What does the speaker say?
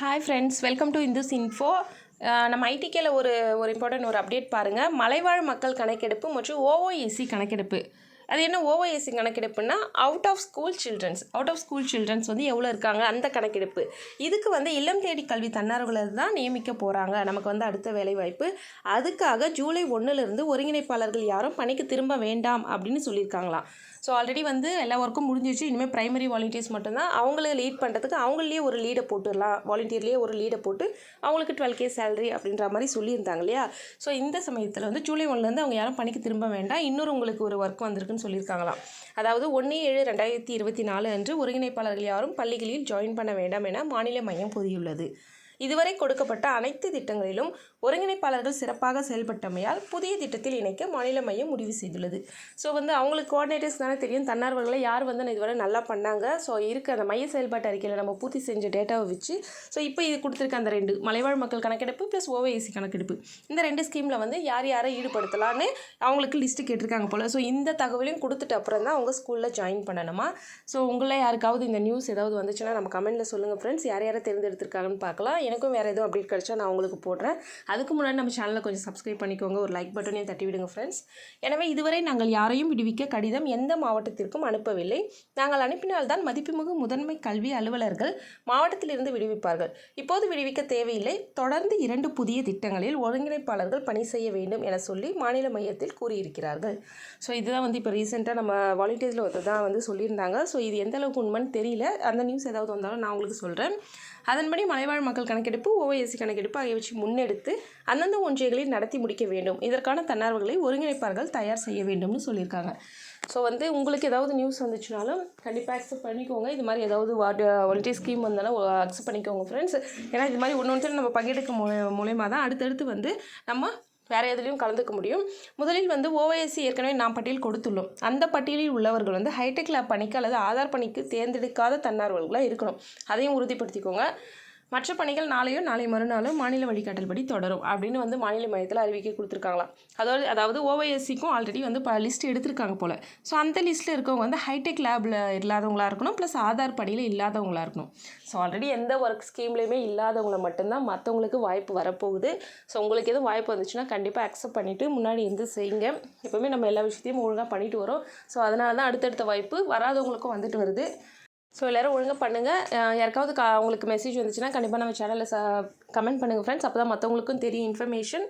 Hi friends welcome to Indus info நம்ம ஐடிகேல ஒரு ஒரு இம்பார்ட்டன்ட் ஒரு அப்டேட் பாருங்கள் மலைவாழ் மக்கள் கணக்கெடுப்பு மற்றும் ஓஓஎஸ்சி கணக்கெடுப்பு. அது என்ன OOSC கணக்கெடுப்புன்னா out of school childrens out of school childrens வந்து எவ்வளோ இருக்காங்க? அந்த கணக்கெடுப்பு. இதுக்கு வந்து இல்லம் தேடி கல்வி தன்னார்வலர் தான் நியமிக்க போகிறாங்க நமக்கு வந்து அடுத்த வேலைவாய்ப்பு. அதுக்காக ஜூலை ஒன்றுலேருந்து ஒருங்கிணைப்பாளர்கள் யாரும் பணிக்கு திரும்ப வேண்டாம் அப்படின்னு சொல்லியிருக்காங்களாம். ஸோ ஆல்ரெடி வந்து எல்லா ஒர்க்கும் முடிஞ்சிச்சு இனிமேல் ப்ரைமரி வாலண்டியர்ஸ் மட்டும்தான். அவங்கள லீட் பண்ணுறதுக்கு அவங்களே ஒரு லீடை போட்டுடலாம். வாலண்டியர்லேயே ஒரு லீடை போட்டு அவங்களுக்கு டுவெல் கே சேலரி அப்படின்ற மாதிரி சொல்லியிருந்தாங்க இல்லையா? ஸோ இந்த சமயத்தில் வந்து ஜூலை ஒன்லேருந்து அவங்க யாரும் பணிக்கு திரும்ப வேண்டாம். இன்னொரு உங்களுக்கு ஒரு ஒர்க் வந்திருக்குன்னு சொல்லியிருக்காங்களாம். அதாவது ஒன்று ஏழு ரெண்டாயிரத்தி இருபத்தி நாலு அன்று ஒருங்கிணைப்பாளர்கள் யாரும் பள்ளிகளில் ஜாயின் பண்ண வேண்டாம் என மாநில மையம் கூறியுள்ளது. இதுவரை கொடுக்கப்பட்ட அனைத்து திட்டங்களிலும் ஒருங்கிணைப்பாளர்கள் சிறப்பாக செயல்பட்டமையால் புதிய திட்டத்தில் இணைக்க மாநில மையம் முடிவு செய்துள்ளது. ஸோ வந்து அவங்களுக்கு கோஆர்டினேட்டர்ஸ் தானே தெரியும். தன்னார்வர்களை யார் வந்து இதுவரை நல்லா பண்ணாங்க? ஸோ இருக்க அந்த மைய செயல்பாட்டு அறிக்கையில் நம்ம பூர்த்தி செஞ்ச டேட்டாவை வச்சு ஸோ இப்போ இது கொடுத்துருக்க அந்த ரெண்டு மலைவாழ் மக்கள் கணக்கெடுப்பு ப்ளஸ் ஓஏசி கணக்கெடுப்பு. இந்த ரெண்டு ஸ்கீமில் வந்து யார் யாரை ஈடுபடுத்தலான்னு அவங்களுக்கு லிஸ்ட்டு கேட்டிருக்காங்க போல். ஸோ இந்த தகவலையும் கொடுத்துட்டு அப்புறம் தான் அவங்க ஸ்கூலில் ஜாயின் பண்ணணுமா? ஸோ உங்களை யாருக்காவது இந்த நியூஸ் ஏதாவது வந்துச்சுன்னா நம்ம கமெண்ட்டில் சொல்லுங்கள் ஃப்ரெண்ட்ஸ் யார் யாரை தேர்ந்தெடுத்திருக்காங்கன்னு பார்க்கலாம். எனக்கும் வேறு எதுவும் அப்டேட் கிடச்சா நான் உங்களுக்கு போடுறேன். அதுக்கு முன்னாடி நம்ம சேனலை கொஞ்சம் சப்ஸ்கிரைப் பண்ணிக்கோங்க. ஒரு லைக் பட்டனையும் தட்டி விடுங்க ஃப்ரெண்ட்ஸ் எனவே இதுவரை நாங்கள் யாரையும் விடுவிக்க கடிதம் எந்த மாவட்டத்திற்கும் அனுப்பவில்லை. நாங்கள் அனுப்பினால்தான் மதிப்புமிகு முதன்மை கல்வி அலுவலர்கள் மாவட்டத்திலிருந்து விடுவிப்பார்கள். இப்போது விடுவிக்க தேவையில்லை. தொடர்ந்து இரண்டு புதிய திட்டங்களில் ஒருங்கிணைப்பாளர்கள் பணி செய்ய வேண்டும் என சொல்லி மாநில மையத்தில் கூறியிருக்கிறார்கள். ஸோ இதுதான் வந்து இப்போ ரீசெண்டாக நம்ம வாலண்டியர்ஸில் ஒருத்தர் தான் வந்து சொல்லியிருந்தாங்க. ஸோ இது எந்த அளவுக்கு உண்மைன்னு தெரியல. அந்த நியூஸ் ஏதாவது வந்தாலும் நான் உங்களுக்கு சொல்கிறேன் அதன்படி மலைவாழ் மக்கள் கணக்கெடுப்பு ஓஎஸ்சி கணக்கெடுப்பு ஆகியவற்றை முன்னெடுத்து அந்தந்த ஒன்றியங்களில் நடத்தி முடிக்க வேண்டும். இதற்கான தன்னார்வர்களை ஒருங்கிணைப்பார்கள் தயார் செய்ய வேண்டும்னு சொல்லியிருக்காங்க. ஸோ வந்து உங்களுக்கு ஏதாவது நியூஸ் வந்துச்சுனாலும் கண்டிப்பாக அக்செப்ட் பண்ணிக்கோங்க. இது மாதிரி ஏதாவது வாட் வாலண்டியர் ஸ்கீம் வந்தாலும் அக்செப்ட் பண்ணிக்கோங்க ஃப்ரெண்ட்ஸ் ஏன்னா இது மாதிரி ஒன்று ஒன்று நம்ம பங்கெடுக்க மூலயமா தான் அடுத்தடுத்து வந்து நம்ம வேறு எதுலேயும் கலந்துக்க முடியும். முதலில் வந்து ஓஎஸ்சி ஏற்கனவே நாம் பட்டியல் கொடுத்துள்ளோம். அந்த பட்டியலில் உள்ளவர்கள் வந்து ஹைடெக் லேப் பணிக்கு அல்லது ஆதார் பணிக்கு தேர்ந்தெடுக்காத தன்னார்வல்களாக இருக்கணும். அதையும் உறுதிப்படுத்திக்கோங்க. மற்ற பணிகள் நாளையோ நாளை மறுநாளோ மாநில வழிகாட்டல்படி தொடரும் அப்படின்னு வந்து மாநில மையத்தில் அறிவிக்கை கொடுத்துருக்காங்களாம் அதாவது அதாவது ஓவைஎஸ்சிக்கும் ஆல்ரெடி வந்து ப லிஸ்ட் எடுத்திருக்காங்க போல். ஸோ அந்த லிஸ்ட்டில் இருக்கவங்க வந்து ஹைடெக் லேபில் இல்லாதவங்களாக இருக்கணும் ப்ளஸ் ஆதார் பணியில் இல்லாதவங்களா இருக்கணும். ஸோ ஆல்ரெடி எந்த ஒர்க் ஸ்கீம்லேயுமே இல்லாதவங்களை மட்டும்தான் மற்றவங்களுக்கு வாய்ப்பு வரப்போகுது. ஸோ உங்களுக்கு எதுவும் வாய்ப்பு வந்துச்சுன்னா கண்டிப்பாக அக்செப்ட் பண்ணிவிட்டு முன்னாடி இருந்து செய்யுங்க. எப்போவுமே நம்ம எல்லா விஷயத்தையும் ஒழுங்காக பண்ணிட்டு வரோம். ஸோ அதனால தான் அடுத்தடுத்த வாய்ப்பு வராதவங்களுக்கும் வந்துட்டு வருது. ஸோ எல்லோரும் ஒழுங்காக பண்ணுங்கள் யாருக்காவது கா உங்களுக்கு மெசேஜ் வந்துச்சுன்னா கண்டிப்பாக நம்ம சேனலில் ச கமெண்ட் பண்ணுங்கள் ஃப்ரெண்ட்ஸ் அப்போ தான் மற்றவங்களுக்கும் தெரியும் இன்ஃபர்மேஷன்